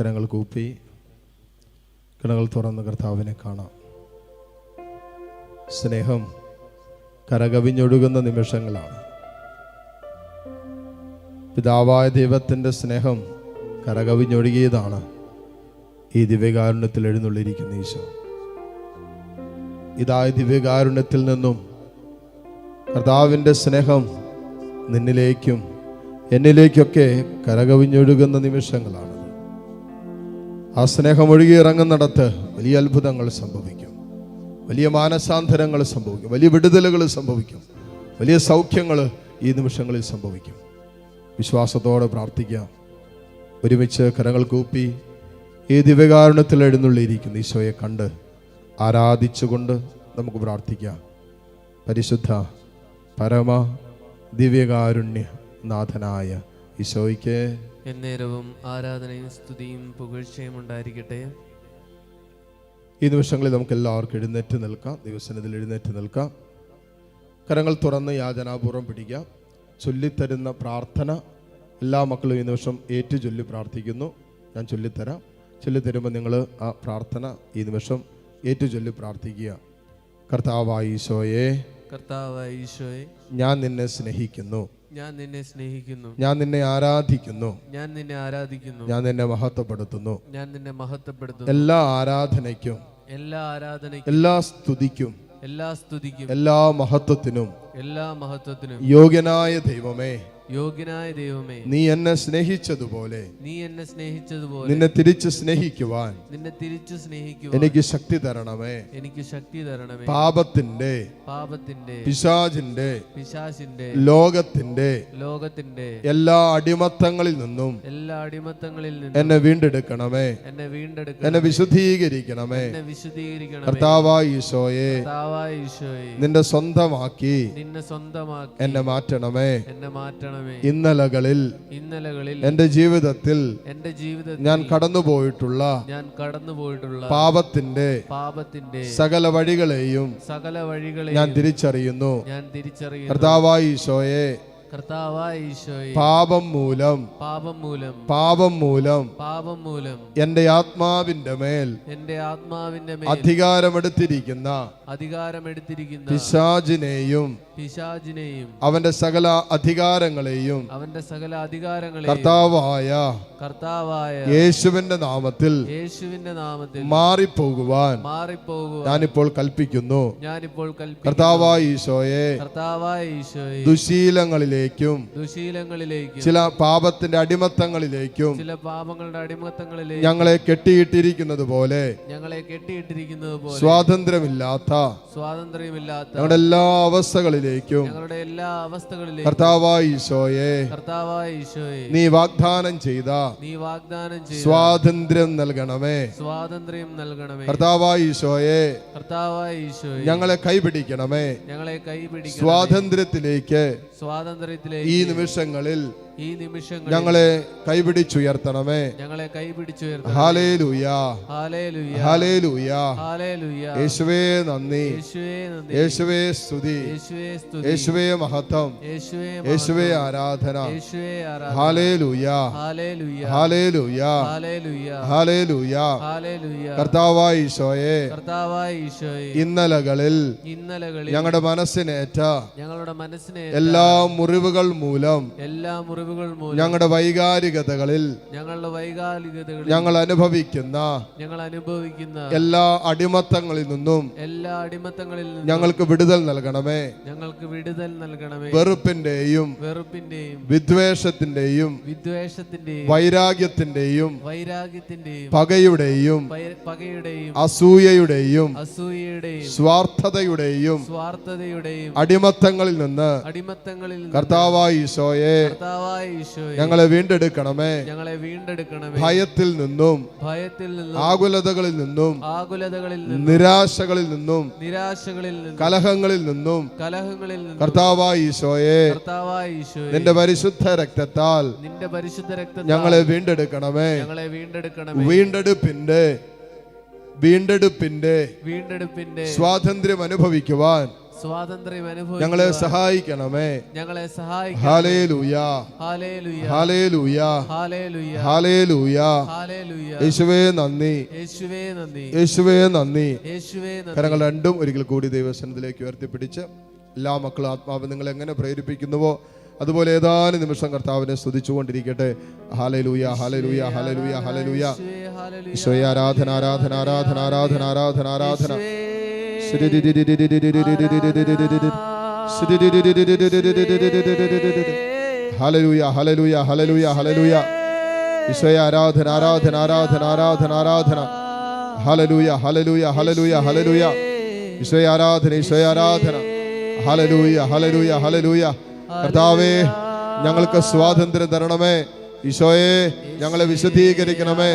കരങ്ങൾ കൂപ്പി കിണകൾ തുറന്ന് കർത്താവിനെ കാണാം. സ്നേഹം കരകവിഞ്ഞൊഴുകുന്ന നിമിഷങ്ങളാണ്. പിതാവായ ദൈവത്തിന്റെ സ്നേഹം കരകവിഞ്ഞൊഴുകിയതാണ്. ഈ ദിവ്യകാരുണ്യത്തിൽ എഴുന്നള്ളിയിരിക്കുന്ന ഈശോ. ഇതായ ദിവ്യകാരുണ്യത്തിൽ നിന്നും കർത്താവിന്റെ സ്നേഹം നിന്നിലേക്കും എന്നിലേക്കൊക്കെ കരകവിഞ്ഞൊഴുകുന്ന നിമിഷങ്ങളാണത് ആ സ്നേഹം ഒഴുകി ഇറങ്ങുന്നിടത്ത് വലിയ അത്ഭുതങ്ങൾ സംഭവിക്കും. വലിയ മാനസാന്തരങ്ങൾ സംഭവിക്കും. വലിയ വിടുതലുകൾ സംഭവിക്കും. വലിയ സൗഖ്യങ്ങൾ ഈ നിമിഷങ്ങളിൽ സംഭവിക്കും. വിശ്വാസത്തോടെ പ്രാർത്ഥിക്കാം. ഒരുമിച്ച് കരങ്ങൾ കൂപ്പി ഈ ദിവ്യകാരുണ്യത്തിൽ എഴുന്നള്ളിയിരിക്കുന്ന ഈശോയെ കണ്ട് ആരാധിച്ചുകൊണ്ട് നമുക്ക് പ്രാർത്ഥിക്കാം. പരിശുദ്ധ പരമ ദിവ്യകാരുണ്യ നാഥനായ ഈശോയ്ക്ക് എന്നേരവും ആരാധനയും സ്തുതിയും പുകഴ്ചയും ഉണ്ടായിരിക്കട്ടെ. ഈ നിമിഷങ്ങളിൽ നമുക്ക് എല്ലാവർക്കും എഴുന്നേറ്റ് നിൽക്കാം. ദിവസനത്തിൽ എഴുന്നേറ്റ് നിൽക്കാം. കരങ്ങൾ തുറന്ന് യാചനാപൂർവം പിടിക്കാം ചൊല്ലിത്തരുന്ന പ്രാർത്ഥന എല്ലാ മക്കളും ഈ നിമിഷം ഏറ്റു ചൊല്ലി പ്രാർത്ഥിക്കുന്നു. ഞാൻ ചൊല്ലിത്തരാം. ചൊല്ലിത്തരുമ്പോൾ നിങ്ങൾ ആ പ്രാർത്ഥന ഈ നിമിഷം ഏറ്റു ചൊല്ലി പ്രാർത്ഥിക്കുക. കർത്താവായി ഈശോയെ കർത്താവായി ഈശോയെ ഞാൻ നിന്നെ സ്നേഹിക്കുന്നു. ഞാൻ നിന്നെ സ്നേഹിക്കുന്നു. ഞാൻ നിന്നെ ആരാധിക്കുന്നു. ഞാൻ നിന്നെ ആരാധിക്കുന്നു. ഞാൻ നിന്നെ മഹത്വപ്പെടുത്തുന്നു. ഞാൻ നിന്നെ മഹത്വപ്പെടുത്തുന്നു. എല്ലാ ആരാധനയ്ക്കും എല്ലാ ആരാധനയ്ക്കും എല്ലാ സ്തുതിക്കും എല്ലാ സ്തുതിക്കും എല്ലാ മഹത്വത്തിനും എല്ലാ മഹത്വത്തിനും യോഗ്യനായ ദൈവമേ യോഗ്യനായ ദൈവമേ നീ എന്നെ സ്നേഹിച്ചതുപോലെ നീ എന്നെ സ്നേഹിച്ചതുപോലെ നിന്നെ തിരിച്ചു സ്നേഹിക്കുവാൻ നിന്നെ തിരിച്ചു സ്നേഹിക്കുവാൻ എനിക്ക് ശക്തി തരണമേ. എനിക്ക് ശക്തി തരണമേ. പാപത്തിന്റെ പാപത്തിന്റെ പിശാചിന്റെ പിശാചിന്റെ ലോകത്തിന്റെ ലോകത്തിന്റെ എല്ലാ അടിമത്തങ്ങളിൽ നിന്നും എല്ലാ അടിമത്തങ്ങളിൽ നിന്നും എന്നെ വീണ്ടെടുക്കണമേ. എന്നെ വീണ്ടെടുക്കണം എന്നെ വിശുദ്ധീകരിക്കണമേ. എന്നെ വിശുദ്ധീകരിക്കണം കർത്താവായ ഈശോയെ കർത്താവായ ഈശോയെ നിന്റെ സ്വന്തമാക്കി നിന്നെ സ്വന്തമാക്കി എന്നെ മാറ്റണമേ. എന്നെ മാറ്റണമേ. ഇന്നലകളിൽ ഇന്നലകളിൽ എന്റെ ജീവിതത്തിൽ എന്റെ ജീവിതത്തിൽ ഞാൻ കടന്നുപോയിട്ടുള്ള ഞാൻ കടന്നുപോയിട്ടുള്ള പാപത്തിന്റെ പാപത്തിന്റെ സകല വഴികളെയും സകല വഴികളെയും ഞാൻ തിരിച്ചറിയുന്നു. ഞാൻ തിരിച്ചറിയുന്നു. കർത്താവായി ഈശോയെ പാപം മൂലം പാപം മൂലം പാപം മൂലം പാപം മൂലം എന്റെ ആത്മാവിന്റെ മേൽ എന്റെ ആത്മാവിന്റെ മേൽ അധികാരമെടുത്തിരിക്കുന്ന അധികാരമെടുത്തിരിക്കുന്ന പിശാചിനെയും പിശാചിനെയും അവന്റെ സകല അധികാരങ്ങളെയും അവന്റെ സകല അധികാരങ്ങളെയും കർത്താവായ കർത്താവായ യേശുവിന്റെ നാമത്തിൽ യേശുവിന്റെ നാമത്തിൽ മാറിപ്പോകുവാൻ മാറിപ്പോകുവാൻ ഞാനിപ്പോൾ കൽപ്പിക്കുന്നു. ഞാനിപ്പോൾ കൽപ്പിക്കുന്നു. കർത്താവായ ഈശോയെ കർത്താവായ ഈശോയെ ദുശീലങ്ങളിലേക്കും ദുശീലങ്ങളിലേക്കും ചില പാപത്തിന്റെ അടിമത്തങ്ങളിലേക്കും ചില പാപങ്ങളുടെ അടിമത്തങ്ങളിലേക്ക് ഞങ്ങളെ കെട്ടിയിട്ടിരിക്കുന്നത് പോലെ ഞങ്ങളെ കെട്ടിയിട്ടിരിക്കുന്നത് പോലെ സ്വാതന്ത്ര്യമില്ലാത്ത സ്വാതന്ത്ര്യമില്ലാത്ത ഞങ്ങളുടെ എല്ലാ അവസ്ഥകളിലേക്കും ഞങ്ങളുടെ എല്ലാ അവസ്ഥകളിലേക്കും കർത്താവായ ഈശോയെ കർത്താവായ ഈശോയെ നീ വാഗ്ദാനം ചെയ്ത നീ വാഗ്ദാനം ചെയ്ത സ്വാതന്ത്ര്യം നൽകണമേ. സ്വാതന്ത്ര്യം നൽകണമേ. കർത്താവായ ഈശോയെ കർത്താവായ ഈശോയെ ഞങ്ങളെ കൈപിടിക്കണമേ. ഞങ്ങളെ കൈപിടിക്കണം സ്വാതന്ത്ര്യത്തിലേക്ക് സ്വാതന്ത്ര്യത്തിലേക്ക് ഈ നിമിഷങ്ങളിൽ ഈ നിമിഷം ഞങ്ങളെ കൈപിടിച്ചുയർത്തണമേ. ഞങ്ങളെ യേശുവേ നന്ദി. യേശുവേ സ്തുതി. യേശുവേ മഹത്വം. യേശുവേ ആരാധന. കർത്താവായ ഈശോയെ. ഇന്നലകളിൽ ഇന്നലകളിൽ ഞങ്ങളുടെ മനസ്സിനേറ്റ ഞങ്ങളുടെ മനസ്സിനെ എല്ലാ മുറിവുകൾ മൂലം എല്ലാ മുറിവുകൾ മൂലം ഞങ്ങളുടെ വൈകാരികതകളിൽ ഞങ്ങളുടെ വൈകാരികതകളിൽ ഞങ്ങൾ അനുഭവിക്കുന്ന ഞങ്ങൾ അനുഭവിക്കുന്ന എല്ലാ അടിമത്തങ്ങളിൽ നിന്നും എല്ലാ അടിമത്തങ്ങളിൽ നിന്നും ഞങ്ങൾക്ക് വിടുതൽ നൽകണമേ. ഞങ്ങൾക്ക് വിടുതൽ നൽകണമേ. വെറുപ്പിന്റെയും വെറുപ്പിന്റെയും വിദ്വേഷത്തിന്റെയും വിദ്വേഷത്തിന്റെയും വൈരാഗ്യത്തിന്റെയും വൈരാഗ്യത്തിന്റെയും പകയുടെയും പകയുടെയും അസൂയയുടെയും അസൂയയുടെയും സ്വാർത്ഥതയുടെയും സ്വാർത്ഥതയുടെയും അടിമത്തങ്ങളിൽ നിന്ന് അടിമത്തങ്ങളിൽ കർത്താവായി ഈശോയെ കർത്താവായ ഞങ്ങളെ വീണ്ടെടുക്കണമേ. ഞങ്ങളെ വീണ്ടെടുക്കണമേ. ഭയത്തിൽ നിന്നും ഭയത്തിൽ നിന്നും ആകുലതകളിൽ നിന്നും ആകുലതകളിൽ നിന്നും നിരാശകളിൽ നിന്നും നിരാശകളിൽ നിന്നും കലഹങ്ങളിൽ നിന്നും കലഹങ്ങളിൽ നിന്നും. കർത്താവായ ഈശോയെ കർത്താവായ ഈശോയെ. നിന്റെ പരിശുദ്ധ രക്തത്താൽ നിന്റെ പരിശുദ്ധ രക്തത്താൽ ഞങ്ങളെ വീണ്ടെടുക്കണമേ. ഞങ്ങളെ വീണ്ടെടുക്കണമേ. വീണ്ടെടുപ്പിന്റെ വീണ്ടെടുപ്പിന്റെ വീണ്ടെടുപ്പിന്റെ സ്വാതന്ത്ര്യം അനുഭവിക്കുവാൻ സ്വാതന്ത്ര്യം അനുഭവിക്കുക. ഞങ്ങളെ സഹായിക്കണമേ. ഞങ്ങളെ സഹായിക്കണം ഹാലേലൂയ. ഹാലേലുയ. ഹാലേലൂയ. ഹാലേലുയ. ഹാലേലൂയ. ഹാലേലുയ. യേശുവേ നന്ദി. യേശുവേ നന്ദി. യേശുവേ നന്ദി. യേശുവേ നന്ദി. കരങ്ങൾ രണ്ടും ഒരിക്കൽ കൂടി ദൈവസനത്തിലേക്ക് ഉയർത്തിപ്പിടിച്ച് എല്ലാ മക്കളും ആത്മാവ് നിങ്ങൾ എങ്ങനെ പ്രേരിപ്പിക്കുന്നുവോ അതുപോലെ ഏതാനും നിമിഷം കർത്താവിനെ സ്തുതിച്ചുകൊണ്ടിരിക്കട്ടെ. ഹാലലൂയ ഹാലലൂയ ഹാലലൂയ ഹാലേലുയ. ഈശോയെ ആരാധന ആരാധന ആരാധന ആരാധന ആരാധന. ആരാധന ഹലലൂയ ഹലലൂയ ഹലലൂയ ഹലലൂയ ഈശോയ ആരാധന ആരാധന ആരാധന ആരാധന ആരാധന ഹലലൂയ ഹലലൂയ ഹലലൂയ ഹലലൂയ ഈശോയ ആരാധന ഈശോയ ആരാധന ഹലലൂയ ഹലലൂയ ഹലലൂയ കർത്താവേ ഞങ്ങൾക്ക് സ്വാതന്ത്ര്യം തരണമേ. ഈശോയെ ഞങ്ങളെ വിശദീകരിക്കണമേ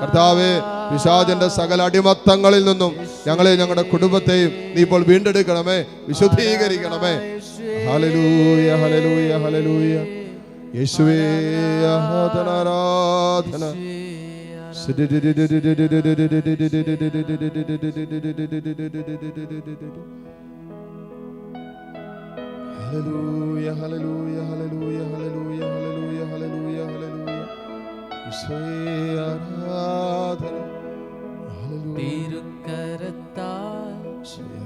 കർത്താവേ പിശാചന്റെ സകല അടിമത്തങ്ങളിൽ നിന്നും ഞങ്ങളെ ഞങ്ങളുടെ കുടുംബത്തെയും നീ ഇപ്പോൾ വീണ്ടെടുക്കണമേ വിശുദ്ധീകരിക്കണമേ. ഹലലൂയ ഹലലൂയ ഹലലൂയ യേശുവേ ആരാധന ഈശോയെ ആരാധന. തിരുക്കരത്താൽ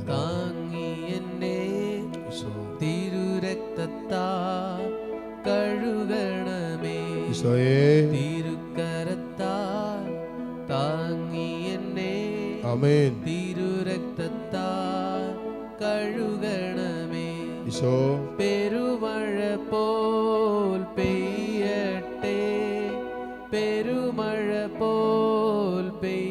താങ്ങി എന്നെ തിരുരക്തത്താൽ കഴുകണമേ. തിരുക്കരത്താൽ താങ്ങി എന്നെ തിരുരക്തത്താൽ കഴുകണമേ. പെരുമഴ പോൽ പെയ്യട്ടെ. പെരുമഴ പോൽ പെയ്യട്ടെ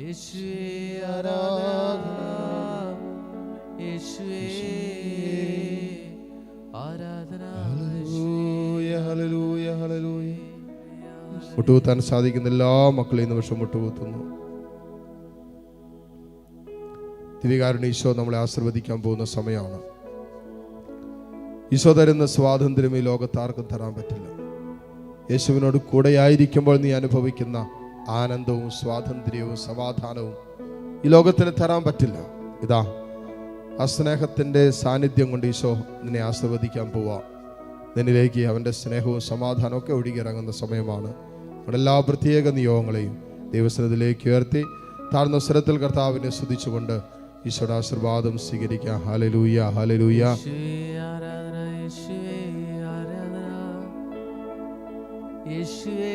യേശുവേ ആരാധന. യേശുവേ ആരാധന. ഹല്ലേലൂയ ഹല്ലേലൂയ ഹല്ലേലൂയ. മുട്ടുകുത്താൻ സാധിക്കുന്ന എല്ലാ മക്കളെയും ഈ നിമിഷം മുട്ടുകുത്തുന്നു. തിരികാരുടെ ഈശോ നമ്മളെ ആശീർവദിക്കാൻ പോകുന്ന സമയമാണ്. ഈശോ തരുന്ന സ്വാതന്ത്ര്യം ഈ ലോകത്ത് ആർക്കും തരാൻ പറ്റില്ല. യേശുവിനോട് കൂടെയായിരിക്കുമ്പോൾ നീ അനുഭവിക്കുന്ന ആനന്ദവും സ്വാതന്ത്ര്യവും സമാധാനവും ഈ ലോകത്തിന് തരാൻ പറ്റില്ല. ഇതാ ആ സ്നേഹത്തിന്റെ സാന്നിധ്യം കൊണ്ട് ഈശോ നിന്നെ ആസ്വദിക്കാൻ പോവാ. നിന്നിലേക്ക് അവന്റെ സ്നേഹവും സമാധാനവും ഒക്കെ ഒഴുകിയിറങ്ങുന്ന സമയമാണ്. നമ്മുടെ എല്ലാ പ്രത്യേക നിയോഗങ്ങളെയും ദൈവസ്ഥലത്തിലേക്ക് ഉയർത്തി താഴ്ന്ന സ്വരത്തിൽ കർത്താവിനെ സ്തുതിച്ചുകൊണ്ട് ഈശോയുടെ ആശീർവാദം സ്വീകരിക്കാം. ഹാലലൂയ ഹാലലൂയ യേശുവേ